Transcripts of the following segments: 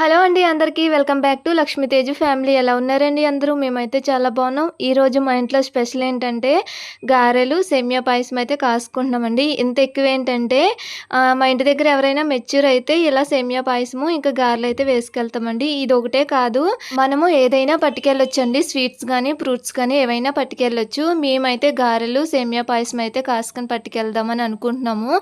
Hello అండి అందరికీ welcome back to Lakshmiteju family. ఎలా ఉన్నారండి అందరూ? మేమైతే చాలా బాగున్నాం. ఈరోజు మా ఇంట్లో స్పెషల్ ఏంటంటే గారెలు సేమియా పాయసం అయితే కాసుకుంటున్నామండి. ఇంత ఎక్కువ ఏంటంటే మా ఇంటి దగ్గర ఎవరైనా మెచ్యూర్ అయితే ఇలా సేమియా పాయసము ఇంకా గారెలు అయితే వేసుకెళ్తామండి. ఇది ఒకటే కాదు మనము ఏదైనా పట్టుకెళ్ళొచ్చండి. స్వీట్స్ కానీ ఫ్రూట్స్ కానీ ఏవైనా పట్టుకెళ్ళొచ్చు. మేమైతే గారెలు సేమియా పాయసం అయితే కాసుకొని పట్టుకెళ్దామని అనుకుంటున్నాము.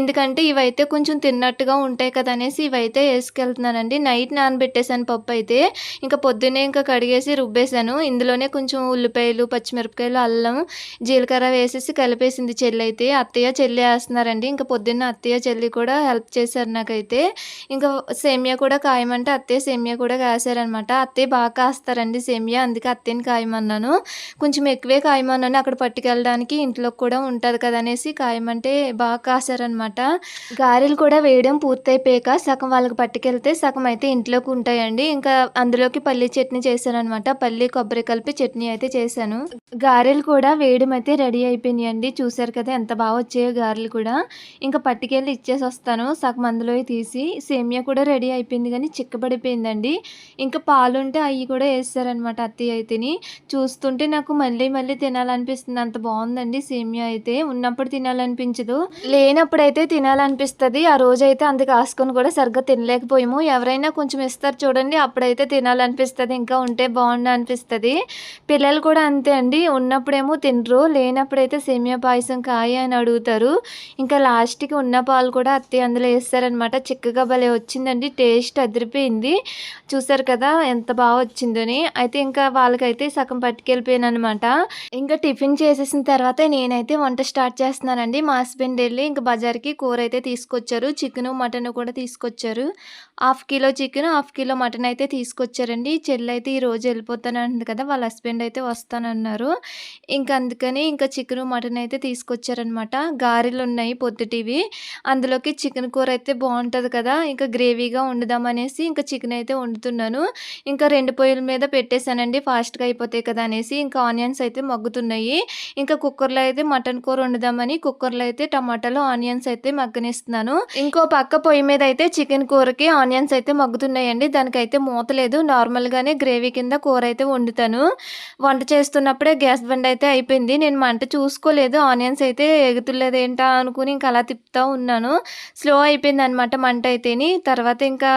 ఎందుకంటే ఇవైతే కొంచెం తిన్నట్టుగా ఉంటాయి కదా అనేసి ఇవైతే వేసుకెళ్తున్నానండి. నైట్ నానబెట్టేశాను పప్పు అయితే. ఇంకా పొద్దున్నే ఇంకా కడిగేసి రుబ్బేశాను. ఇందులోనే కొంచెం ఉల్లిపాయలు పచ్చిమిరపకాయలు అల్లం జీలకర్ర వేసేసి కలిపేసింది చెల్లి అయితే. అత్తయ్య చెల్లి వేస్తున్నారండి. ఇంకా పొద్దున్న అత్తయ్య చెల్లి కూడా హెల్ప్ చేశారు నాకైతే. ఇంకా సేమియా కూడా కాయమంటే అత్తయ్య సేమియా కూడా కాసారనమాట అత్తయ్య బాగా కాస్తారండి సేమియా. అందుకే అత్తయ్యని కాయమన్నాను. కొంచెం ఎక్కువే కాయమన్నాను. అక్కడ పట్టుకెళ్ళడానికి ఇంట్లో కూడా ఉంటుంది కదా అనేసి కాయమంటే బాగా కాసారనమాట గారెలు కూడా వేయడం పూర్తయిపోయాక సగం వాళ్ళకి పట్టుకెళ్తే సగం అయితే ఇంట్లోకి ఉంటాయండి ఇంకా అందులోకి పల్లి చట్నీ చేశాను అనమాట పల్లి కొబ్బరి కలిపి చట్నీ అయితే చేశాను. గారెలు కూడా వేయడం అయితే రెడీ అయిపోయినాయండి. చూసారు కదా ఎంత బాగా వచ్చాయో గారెలు కూడా. ఇంకా పట్టుకెళ్ళి ఇచ్చేసి వస్తాను సగం అందులో తీసి సేమియా కూడా రెడీ అయిపోయింది కానీ చిక్కబడిపోయిందండి. ఇంకా పాలు ఉంటే అవి కూడా వేస్తారనమాట అత్తయ్య అయితేని. చూస్తుంటే నాకు మళ్ళీ మళ్ళీ తినాలనిపిస్తుంది. అంత బాగుందండి సేమియా అయితే. ఉన్నప్పుడు తినాలనిపించదు. లేనప్పుడైతే తినాలనిపిస్తుంది. ఆ రోజైతే అంత కాసుకొని కూడా సరిగ్గా తినలేకపోయాము. ఎవరైనా కొంచెం ఇస్తారు చూడండి. అప్పుడైతే తినాలనిపిస్తుంది. ఇంకా ఉంటే బాగుండు అనిపిస్తుంది. పిల్లలు కూడా అంతే అండి. ఉన్నప్పుడేమో తినరు. లేనప్పుడైతే సేమియా పాయసం కాయ అని అడుగుతారు. ఇంకా లాస్ట్కి ఉన్న పాలు కూడా అత్తి అందులో వేస్తారనమాట చిక్కగా భలే వచ్చిందండి. టేస్ట్ అదిరిపోయింది. చూసారు కదా ఎంత బాగా వచ్చిందని. అయితే ఇంకా వాళ్ళకైతే సగం పట్టుకెళ్ళిపోయాను అనమాట ఇంకా టిఫిన్ చేసేసిన తర్వాత నేనైతే వంట స్టార్ట్ చేస్తున్నానండి. మా హస్బెండ్ వెళ్ళి ఇంకా బజార్కి కూర అయితే తీసుకొచ్చారు. చికెన్ మటన్ కూడా తీసుకొచ్చారు. Half kilo chicken chicken half kilo mutton అయితే తీసుకొచ్చారండి. చెల్లి అయితే ఈరోజు వెళ్ళిపోతానంది వెళ్ళిపోతానంటుంది కదా వాళ్ళ హస్బెండ్ అయితే వస్తానన్నారు. ఇంకా అందుకని ఇంకా చికెన్ మటన్ అయితే తీసుకొచ్చారనమాట గారెలు ఉన్నాయి పొద్దుటివి. అందులోకి చికెన్ కూర అయితే బాగుంటుంది కదా ఇంకా గ్రేవీగా వండుదామనేసి ఇంకా చికెన్ అయితే వండుతున్నాను. ఇంకా రెండు పొయ్యిల మీద పెట్టేశానండి ఫాస్ట్గా అయిపోతాయి కదా అనేసి. ఇంకా ఆనియన్స్ అయితే మగ్గుతున్నాయి. ఇంకా కుక్కర్లో అయితే మటన్ కూర వండుదామని కుక్కర్లో అయితే టమాటాలు ఆనియన్స్ అయితే మగ్గనిస్తున్నాను. ఇంకో పక్క పొయ్యి మీద అయితే చికెన్ కూరకి ఆనియన్స్ అయితే మగ్గుతున్నాయండి దానికైతే మూత లేదు. నార్మల్గానే గ్రేవీ కింద కూర అయితే వండుతాను. వంట చేస్తున్నప్పుడే గ్యాస్ బండ్ అయితే అయిపోయింది. నేను మంట చూసుకోలేదు. ఆనియన్స్ అయితే ఎగుతులేదు ఏంటా అనుకుని ఇంకా అలా తిప్పుతూ ఉన్నాను. స్లో అయిపోయింది అనమాట మంట అయితేని. తర్వాత ఇంకా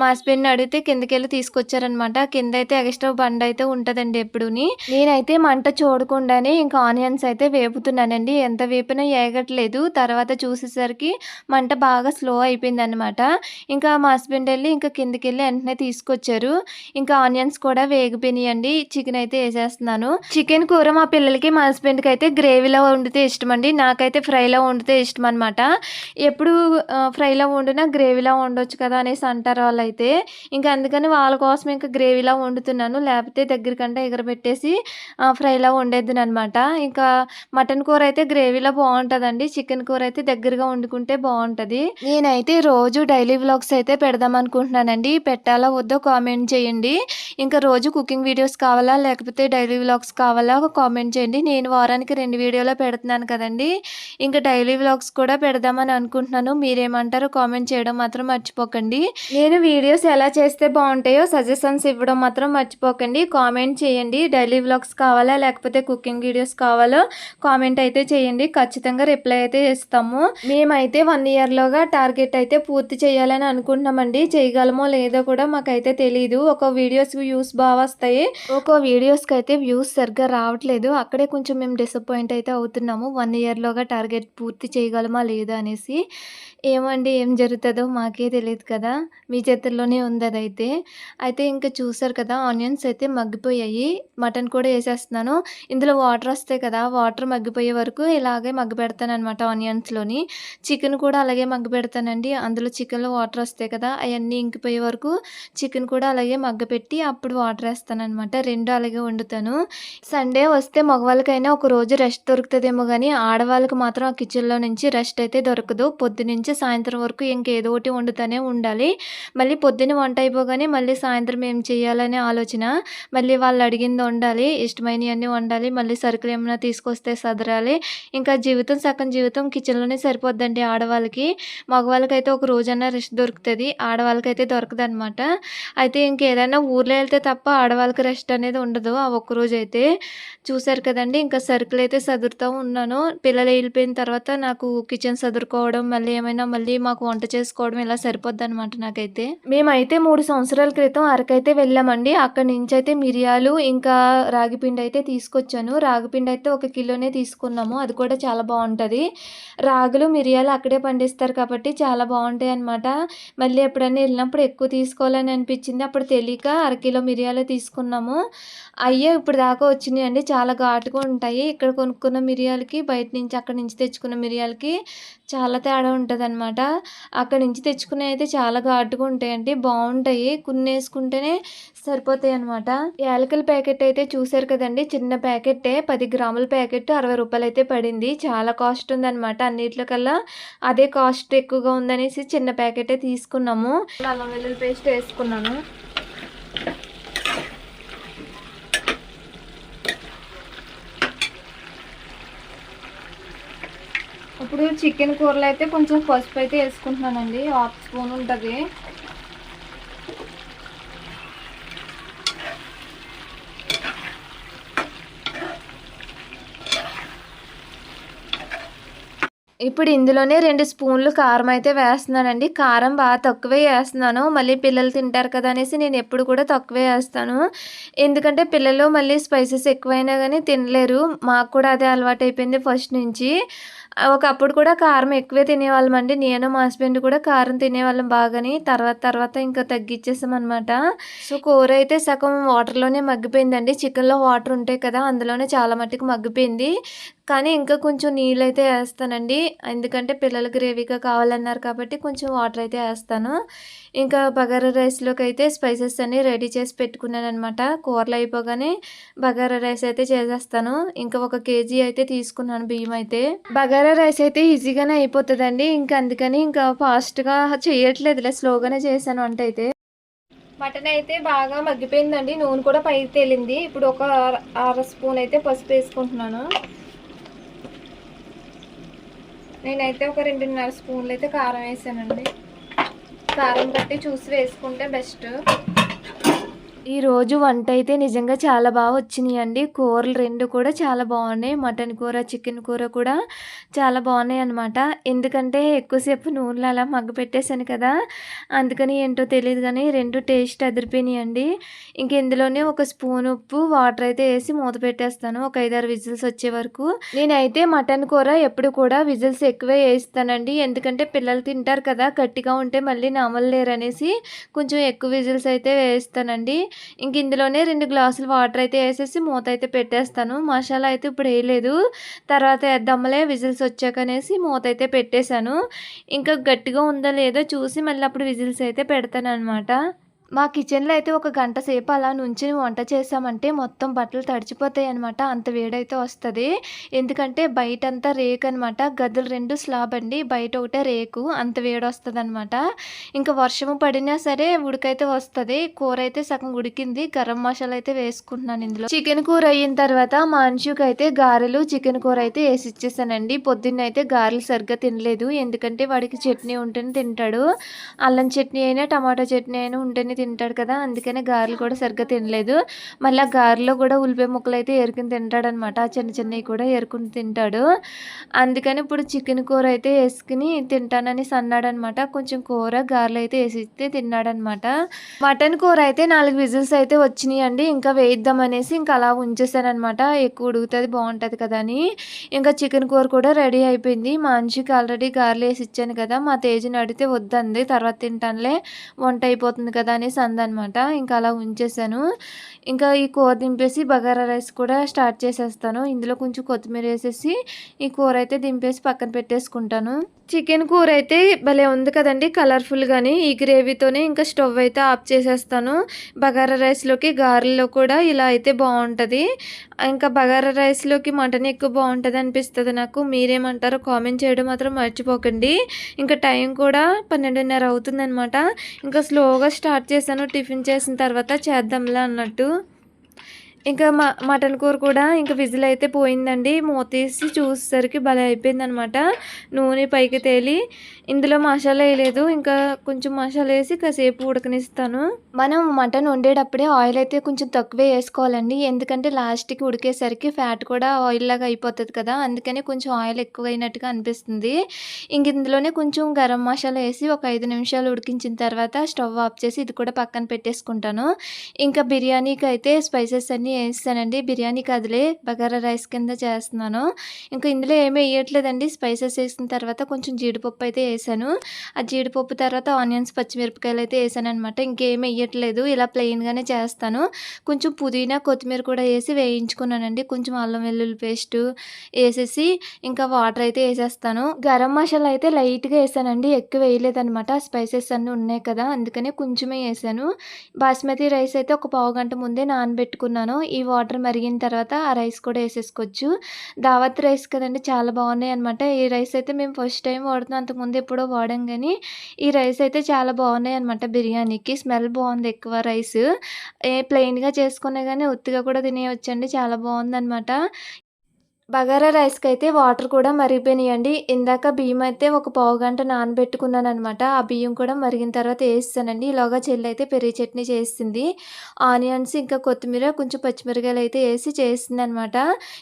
మా హస్బెండ్ని అడిగితే కిందకి వెళ్ళి తీసుకొచ్చారనమాట. కింద అయితే ఎక్స్ట్రా బండ్ అయితే ఉంటుందండి ఎప్పుడుని. నేనైతే మంట చూడకుండానే ఇంకా ఆనియన్స్ అయితే వేపుతున్నానండి. ఎంత వేపినా ఏగట్లేదు. తర్వాత చూసేసరికి మంట బాగా స్లో అయిపోయింది అనమాట ఇంకా మా హస్బెండ్ వెళ్ళి ఇంకా కిందకి వెళ్ళి వెంటనే తీసుకొచ్చారు. ఇంకా ఆనియన్స్ కూడా వేగిపోయినాయండి. చికెన్ అయితే వేసేస్తున్నాను. చికెన్ కూర మా పిల్లలకి మా హస్బెండ్కి అయితే గ్రేవీలో వండితే ఇష్టం అండి నాకైతే ఫ్రైలో వండితే ఇష్టం అనమాట ఎప్పుడు ఫ్రైలో వండినా గ్రేవీలో వండొచ్చు కదా అనేసి అంటారు వాళ్ళు అయితే ఇంకా అందుకని వాళ్ళ కోసం ఇంకా గ్రేవీలా వండుతున్నాను. లేకపోతే దగ్గరికంటే ఎగరబెట్టేసి ఫ్రైలో ఫ్రైలా వండేద్దును అనమాట ఇంకా మటన్ కూర అయితే గ్రేవీలో బాగుంటుందండి. చికెన్ కూర అయితే దగ్గరగా వండుకుంటే బాగుంటుంది. నేనైతే రోజు డైలీ వ్లాగ్స్ అయితే పెడదాం అనుకుంటున్నాను అనుకుంటున్నానండి పెట్టాలా వద్దో కామెంట్ చేయండి. ఇంకా రోజు కుకింగ్ వీడియోస్ కావాలా? లేకపోతే డైలీ వ్లాగ్స్ కావాలా? కామెంట్ చేయండి. నేను వారానికి రెండు వీడియోలో పెడుతున్నాను కదండి. ఇంకా డైలీ వ్లాగ్స్ కూడా పెడదామని అనుకుంటున్నాను. మీరేమంటారో కామెంట్ చేయడం మాత్రం మర్చిపోకండి. నేను వీడియోస్ ఎలా చేస్తే బాగుంటాయో సజెషన్స్ ఇవ్వడం మాత్రం మర్చిపోకండి. కామెంట్ చేయండి. డైలీ వ్లాగ్స్ కావాలా? లేకపోతే కుకింగ్ వీడియోస్ కావాలో కామెంట్ అయితే చేయండి. ఖచ్చితంగా రిప్లై అయితే ఇస్తాము. మేమైతే వన్ ఇయర్లోగా టార్గెట్ అయితే పూర్తి చేయాలని అనుకుంటున్నామండి. చేయగలం చేయగలమో లేదో కూడా మాకైతే తెలియదు ఒక వీడియోస్ వ్యూస్ బాగా వస్తాయి ఒక వీడియోస్కి అయితే వ్యూస్ సరిగ్గా రావట్లేదు. అక్కడే కొంచెం మేము డిసప్పాయింట్ అయితే అవుతున్నాము. వన్ ఇయర్లోగా టార్గెట్ పూర్తి చేయగలమా లేదా అనేసి. ఏమండి ఏం జరుగుతుందో మాకే తెలియదు కదా. మీ చేతుల్లోనే ఉంది అదైతే అయితే ఇంకా చూసారు కదా ఆనియన్స్ అయితే మగ్గిపోయాయి. మటన్ కూడా వేసేస్తున్నాను. ఇందులో వాటర్ వస్తాయి కదా వాటర్ మగ్గిపోయే వరకు ఇలాగే మగ్గి పెడతాను అనమాట ఆనియన్స్లోని. చికెన్ కూడా అలాగే మగ్గి పెడతానండి అందులో చికెన్లో వాటర్ వస్తాయి కదా అవన్నీ ఇంకిపోయే వరకు చికెన్ కూడా అలాగే మగ్గపెట్టి అప్పుడు వాటర్ వేస్తాను అనమాట రెండు అలాగే వండుతాను. సండే వస్తే మగవాళ్ళకైనా ఒక రోజు రెస్ట్ దొరుకుతుందేమో కానీ ఆడవాళ్ళకి మాత్రం ఆ కిచెన్లో నుంచి రెస్ట్ అయితే దొరకదు. పొద్దు నుంచి సాయంత్రం వరకు ఇంకేదో ఒకటి వండుతూనే ఉండాలి. మళ్ళీ పొద్దున్న వంట అయిపోగానే మళ్ళీ సాయంత్రం ఏం చేయాలనే ఆలోచన. మళ్ళీ వాళ్ళు అడిగింది వండాలి ఇష్టమైనవన్నీ వండాలి మళ్ళీ సరుకులు ఏమైనా తీసుకొస్తే సదరాలి. ఇంకా జీవితం సగం జీవితం కిచెన్లోనే సరిపోద్దండి ఆడవాళ్ళకి. మగవాళ్ళకైతే ఒక రోజన్నా రెస్ట్ దొరుకుతుంది ఆడవాళ్ళకైతే దొరకదనమాట అయితే ఇంకేదైనా ఊర్లో వెళ్తే తప్ప ఆడవాళ్ళకి రెస్ట్ అనేది ఉండదు ఆ ఒక్కరోజు అయితే చూశారు కదండి ఇంకా సరుకులు అయితే సదురుతూ ఉన్నాను. పిల్లలు వెళ్ళిపోయిన తర్వాత నాకు కిచెన్ సదురుకోవడం మళ్ళీ ఏమైనా మళ్ళీ మాకు వంట చేసుకోవడం ఇలా సరిపోద్ది అనమాట నాకైతే. మేమైతే మూడు సంవత్సరాల క్రితం అరకైతే వెళ్ళామండి. అక్కడి నుంచి అయితే మిరియాలు ఇంకా రాగిపిండి అయితే తీసుకొచ్చాను. రాగిపిండి అయితే ఒక కిలోనే తీసుకున్నాము. అది కూడా చాలా బాగుంటుంది. రాగులు మిరియాలు అక్కడే పండిస్తారు కాబట్టి చాలా బాగుంటాయి అనమాట మళ్ళీ ఎప్పుడైనా వెళ్ళినప్పుడు ఎక్కువ తీసుకోవాలని అనిపించింది. అప్పుడు తెలియక అరకిలో మిరియాలు తీసుకున్నాము. అయ్యే ఇప్పుడు దాకా వచ్చినాయి అండి చాలా ఘాటుగా ఉంటాయి. ఇక్కడ కొనుక్కున్న మిరియాలకి బయట నుంచి అక్కడ నుంచి తెచ్చుకున్న మిరియాలకి చాలా తేడా ఉంటుంది అనమాట అక్కడి నుంచి తెచ్చుకునే అయితే చాలా ఘాటుగా ఉంటాయండి. బాగుంటాయి. కొన్ని వేసుకుంటేనే సరిపోతాయి అనమాట యాలకుల ప్యాకెట్ అయితే చూసారు కదండి. చిన్న ప్యాకెట్టే పది గ్రాముల ప్యాకెట్ అరవై రూపాయలు అయితే పడింది. చాలా కాస్ట్ ఉందన్నమాట. అన్నిట్లో కల్లా అదే కాస్ట్ ఎక్కువగా ఉందనేసి చిన్న ప్యాకెటే తీసుకున్నాము. అల్లం వెల్లుల్లి పేస్ట్ వేసుకున్నాను. ఇప్పుడు చికెన్ కూరలో అయితే కొంచెం పసుపు అయితే వేసుకుంటున్నానండి. హాఫ్ స్పూన్ ఉంటుంది. ఇప్పుడు ఇందులోనే రెండు స్పూన్లు కారం అయితే వేస్తున్నానండి. కారం బాగా తక్కువే వేస్తున్నాను. మళ్ళీ పిల్లలు తింటారు కదా అనేసి నేను ఎప్పుడు కూడా తక్కువే వేస్తాను. ఎందుకంటే పిల్లలు మళ్ళీ స్పైసెస్ ఎక్కువైనా కానీ తినలేరు. మాకు కూడా అదే అలవాటు అయిపోయింది ఫస్ట్ నుంచి. ఒకప్పుడు కూడా కారం ఎక్కువే తినేవాళ్ళం అండి నేను మా హస్బెండ్ కూడా కారం తినేవాళ్ళం బాగాని తర్వాత తర్వాత ఇంకా తగ్గించేసాం అనమాట సో కూర అయితే సగం వాటర్లోనే మగ్గిపోయిందండి. చికెన్లో వాటర్ ఉంటాయి కదా అందులోనే చాలా మట్టుకు మగ్గిపోయింది. కానీ ఇంకా కొంచెం నీళ్ళు అయితే వేస్తానండి ఎందుకంటే పిల్లలు గ్రేవీగా కావాలన్నారు కాబట్టి కొంచెం వాటర్ అయితే వేస్తాను ఇంకా బగారా రైస్లోకి అయితే స్పైసెస్ అన్నీ రెడీ చేసి పెట్టుకున్నాను అనమాట కూరలు అయిపోగానే బగారా రైస్ అయితే చేసేస్తాను. ఇంకా ఒక కేజీ అయితే తీసుకున్నాను బియ్యం అయితే. బగారా రైస్ అయితే ఈజీగానే అయిపోతుందండి. ఇంకా అందుకని ఇంకా ఫాస్ట్గా చేయట్లేదులే స్లోగానే చేశాను వంట అయితే. మటన్ అయితే బాగా మగ్గిపోయిందండి. నూనె కూడా పైకి తేలింది. ఇప్పుడు ఒక అర స్పూన్ అయితే పసుపు వేసుకుంటున్నాను. నేనైతే ఒక రెండున్నర స్పూన్లు అయితే కారం వేసానండి. కారం బట్టి చూసి వేసుకుంటే బెస్ట్. ఈరోజు వంట అయితే నిజంగా చాలా బాగా వచ్చినాయి అండి కూరలు రెండు కూడా చాలా బాగున్నాయి. మటన్ కూర చికెన్ కూర కూడా చాలా బాగున్నాయి అనమాట ఎందుకంటే ఎక్కువసేపు నూనెలో అలా మగ్గ పెట్టేశాను కదా. అందుకని ఏంటో తెలియదు కానీ రెండు టేస్ట్ అదిరిపోయినాయి అండి ఇంక ఇందులోనే ఒక స్పూన్ ఉప్పు వాటర్ అయితే వేసి మూత పెట్టేస్తాను. ఒక ఐదారు విజిల్స్ వచ్చే వరకు. నేనైతే మటన్ కూర ఎప్పుడు కూడా విజిల్స్ ఎక్కువే వేస్తానండి. ఎందుకంటే పిల్లలు తింటారు కదా. గట్టిగా ఉంటే మళ్ళీ నమలలేరు అనేసి కొంచెం ఎక్కువ విజిల్స్ అయితే వేస్తానండి. ఇంక ఇందులోనే రెండు గ్లాసులు వాటర్ అయితే వేసేసి మూత అయితే పెట్టేస్తాను. మసాలా అయితే ఇప్పుడు వేయలేదు. తర్వాత వేద్దామలే విజిల్స్ వచ్చాకనేసి మూత అయితే పెట్టేశాను. ఇంకా గట్టిగా ఉందో లేదో చూసి మళ్ళీ అప్పుడు విజిల్స్ అయితే పెడతాను అనమాట మా కిచెన్లో అయితే ఒక గంట సేపు అలా నుంచి వంట చేసామంటే మొత్తం బట్టలు తడిచిపోతాయి అనమాట అంత వేడైతే వస్తుంది. ఎందుకంటే బయట అంతా రేకు అనమాట గదులు రెండు స్లాబ్ అండి. బయట ఒకటే రేకు. అంత వేడి వస్తుంది అనమాట ఇంకా వర్షము పడినా సరే ఉడికైతే వస్తుంది. కూర అయితే సగం ఉడికింది. గరం మసాలా అయితే వేసుకుంటున్నాను ఇందులో. చికెన్ కూర అయిన తర్వాత మా అంశుకి అయితే గారెలు చికెన్ కూర అయితే వేసి ఇచ్చేసానండి పొద్దున్న అయితే గారెలు సరిగ్గా తినలేదు. ఎందుకంటే వాడికి చట్నీ ఉంటేనే తింటాడు. అల్లం చట్నీ అయినా టమాటా చట్నీ అయినా ఉంటేనే తింటాడు కదా అందుకనే గారెలు కూడా సరిగ్గా తినలేదు. మళ్ళీ ఆ గారెలో కూడా ఉల్లిపాయ ముక్కలు అయితే ఏరుకుని తింటాడనమాట. ఆ చిన్న చిన్నవి కూడా ఏరుకుని తింటాడు. అందుకని ఇప్పుడు చికెన్ కూర అయితే వేసుకుని తింటానని అన్నాడనమాట కొంచెం కూర గారెలు అయితే వేసి ఇస్తే తిన్నాడనమాట. మటన్ కూర అయితే నాలుగు విజిల్స్ అయితే వచ్చినాయి అండి ఇంకా వేయిద్దాం అనేసి ఇంకా అలా ఉంచేసానమాట ఎక్కువ ఉడుగుతుంది బాగుంటుంది కదా అని. ఇంకా చికెన్ కూర కూడా రెడీ అయిపోయింది. మా మనిషికి ఆల్రెడీ గారెలు వేసి ఇచ్చాను కదా మా తేజని అడిగితే వద్దంది తర్వాత తింటానులే వంట అయిపోతుంది కదా అని అనేసి అందనమాట. ఇంకా అలా ఉంచేసాను. ఇంకా ఈ కూర దింపేసి బగారా రైస్ కూడా స్టార్ట్ చేసేస్తాను. ఇందులో కొంచెం కొత్తిమీర వేసేసి ఈ కూర అయితే దింపేసి పక్కన పెట్టేసుకుంటాను. చికెన్ కూర అయితే భలే ఉంది కదండి కలర్ఫుల్ కానీ ఈ గ్రేవీతోనే ఇంకా స్టవ్ అయితే ఆఫ్ చేసేస్తాను. బగారా రైస్లోకి గారెల్లో కూడా ఇలా అయితే బాగుంటుంది. ఇంకా బగారా రైస్లోకి మటన్ ఎక్కువ బాగుంటుంది అనిపిస్తుంది నాకు. మీరేమంటారో కామెంట్ చేయడం మాత్రం మర్చిపోకండి. ఇంకా టైం కూడా పన్నెండున్నర అవుతుందనమాట ఇంకా స్లోగా స్టార్ట్ చేశాను టిఫిన్ చేసిన తర్వాత చేద్దాంలే అన్నట్టు. ఇంకా మ మటన్ కూర కూడా ఇంకా విజిల్ అయితే పోయిందండి. మూత చూసేసరికి భలే అయిపోయిందనమాట. నూనె పైకి తేలి ఇందులో మసాలా వేయలేదు. ఇంకా కొంచెం మసాలా వేసి కాసేపు ఉడకనిస్తాను. మనం మటన్ వండేటప్పుడే ఆయిల్ అయితే కొంచెం తక్కువే వేసుకోవాలండి. ఎందుకంటే లాస్ట్కి ఉడికేసరికి ఫ్యాట్ కూడా ఆయిల్ లాగా అయిపోతుంది కదా. అందుకని కొంచెం ఆయిల్ ఎక్కువ అయినట్టుగా అనిపిస్తుంది. ఇంక ఇందులోనే కొంచెం గరం మసాలా వేసి ఒక ఐదు నిమిషాలు ఉడికించిన తర్వాత స్టవ్ ఆఫ్ చేసి ఇది కూడా పక్కన పెట్టేసుకుంటాను. ఇంకా బిర్యానీకి అయితే స్పైసెస్ అన్నీ వేస్తానండి. బిర్యానీకి అదిలే బగారా రైస్ కింద చేస్తున్నాను. ఇంకా ఇందులో ఏమీ వేయట్లేదండి. స్పైసెస్ వేసిన తర్వాత కొంచెం జీడిపప్పు అయితే వేసాను. ఆ జీడిపప్పు తర్వాత ఆనియన్స్ పచ్చిమిరపకాయలు అయితే వేసాను అనమాట ఇంకేం వేయట్లేదు. ఇలా ప్లెయిన్గానే చేస్తాను. కొంచెం పుదీనా కొత్తిమీర కూడా వేసి వేయించుకున్నానండి. కొంచెం అల్లం వెల్లుల్లి పేస్ట్ వేసేసి ఇంకా వాటర్ అయితే వేసేస్తాను. గరం మసాలా అయితే లైట్గా వేసానండి. ఎక్కువ వేయలేదనమాట స్పైసెస్ అన్నీ ఉన్నాయి కదా అందుకనే కొంచెమే వేసాను. బాస్మతి రైస్ అయితే ఒక పావు గంట ముందే నానబెట్టుకున్నాను. ఈ వాటర్ మరిగిన తర్వాత ఆ రైస్ కూడా వేసేసుకోవచ్చు. దావత్ రైస్ కదండి చాలా బాగున్నాయి అనమాట ఈ రైస్ అయితే మేము ఫస్ట్ టైం వాడుతున్నాం. అంతకుముందు ఎప్పుడో వాడాం కానీ ఈ రైస్ అయితే చాలా బాగున్నాయి అనమాట బిర్యానీకి. స్మెల్ బాగుంది ఎక్కువ రైస్. ఏ ప్లెయిన్గా చేసుకునే కానీ ఉత్తిగా కూడా తినేయొచ్చండి. చాలా బాగుందనమాట బగారా రైస్కి అయితే వాటర్ కూడా మరిగిపోయినాయండి. ఇందాక బియ్యం అయితే ఒక పావు గంట నానబెట్టుకున్నాను అనమాట ఆ బియ్యం కూడా మరిగిన తర్వాత వేస్తానండి ఇలాగా చెల్లి అయితే పెరుగు చట్నీ చేస్తుంది ఆనియన్స్ ఇంకా కొత్తిమీర కొంచెం పచ్చిమిరకాయలు అయితే వేసి చేస్తుంది అనమాట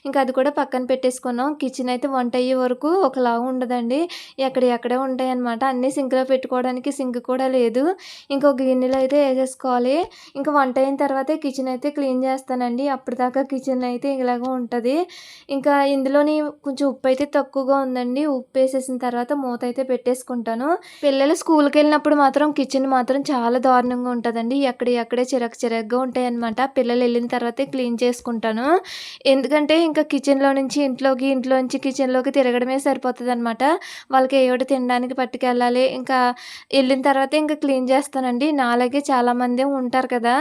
ఇంకా అది కూడా పక్కన పెట్టేసుకున్నాం. కిచెన్ అయితే వంట అయ్యే వరకు ఒకలాగా ఉండదండి. ఎక్కడ ఎక్కడే ఉంటాయనమాట అన్నీ సింక్లో పెట్టుకోవడానికి సింక్ కూడా లేదు. ఇంకొక గిన్నెలో అయితే వేసేసుకోవాలి. ఇంకా వంట అయిన తర్వాత కిచెన్ అయితే క్లీన్ చేస్తానండి. అప్పటిదాకా కిచెన్ అయితే ఇలాగ ఉంటుంది. ఇంకా ఇందులోని కొంచెం ఉప్పు అయితే తక్కువగా ఉందండి. ఉప్పు వేసేసిన తర్వాత మూత అయితే పెట్టేసుకుంటాను. పిల్లలు స్కూల్కి వెళ్ళినప్పుడు మాత్రం కిచెన్ మాత్రం చాలా దారుణంగా ఉంటుందండి. ఎక్కడ ఎక్కడే చిరక చిరగ్గా ఉంటాయి అనమాట పిల్లలు వెళ్ళిన తర్వాతే క్లీన్ చేసుకుంటాను. ఎందుకంటే ఇంకా కిచెన్లో నుంచి ఇంట్లోకి ఇంట్లో నుంచి కిచెన్లోకి తిరగడమే సరిపోతుంది అనమాట వాళ్ళకి ఏవిడ తినడానికి పట్టుకెళ్ళాలి. ఇంకా వెళ్ళిన తర్వాతే ఇంకా క్లీన్ చేస్తానండి. నాలాగే చాలామంది ఉంటారు కదా.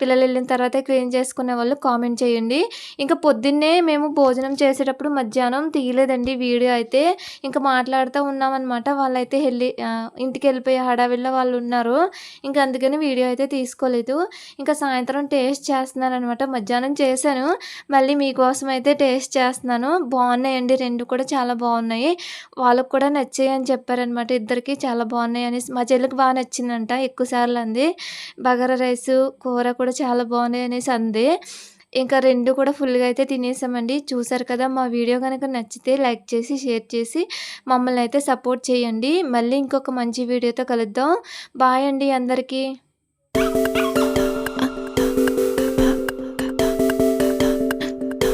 పిల్లలు వెళ్ళిన తర్వాతే క్లీన్ చేసుకునే వాళ్ళు కామెంట్ చేయండి. ఇంకా పొద్దున్నే మేము భోజనం చేసేటప్పుడు మధ్యాహ్నం తీయలేదండి వీడియో అయితే. ఇంకా మాట్లాడుతూ ఉన్నామన్నమాట. వాళ్ళైతే వెళ్ళి ఇంటికి వెళ్ళిపోయే హడావిల్లో వాళ్ళు ఉన్నారు. ఇంకా అందుకని వీడియో అయితే తీసుకోలేదు. ఇంకా సాయంత్రం టేస్ట్ చేస్తున్నాను అనమాట మధ్యాహ్నం చేశాను. మళ్ళీ మీకోసం అయితే టేస్ట్ చేస్తున్నాను. బాగున్నాయండి. రెండు కూడా చాలా బాగున్నాయి. వాళ్ళకు కూడా నచ్చాయి అని చెప్పారనమాట ఇద్దరికి చాలా బాగున్నాయి అని మా చెల్లికి బాగా నచ్చిందంట ఎక్కువసార్లు అంది. బగారా రైస్ కూర కూడా చాలా బాగున్నాయి అనేసి అంది. ఇంకా రెండు కూడా ఫుల్గా అయితే తినేసామండి. చూసారు కదా మా వీడియో కనుక నచ్చితే లైక్ చేసి షేర్ చేసి మమ్మల్ని అయితే సపోర్ట్ చేయండి. మళ్ళీ ఇంకొక మంచి వీడియోతో కలుద్దాం. బాయ్ అండి అందరికీ.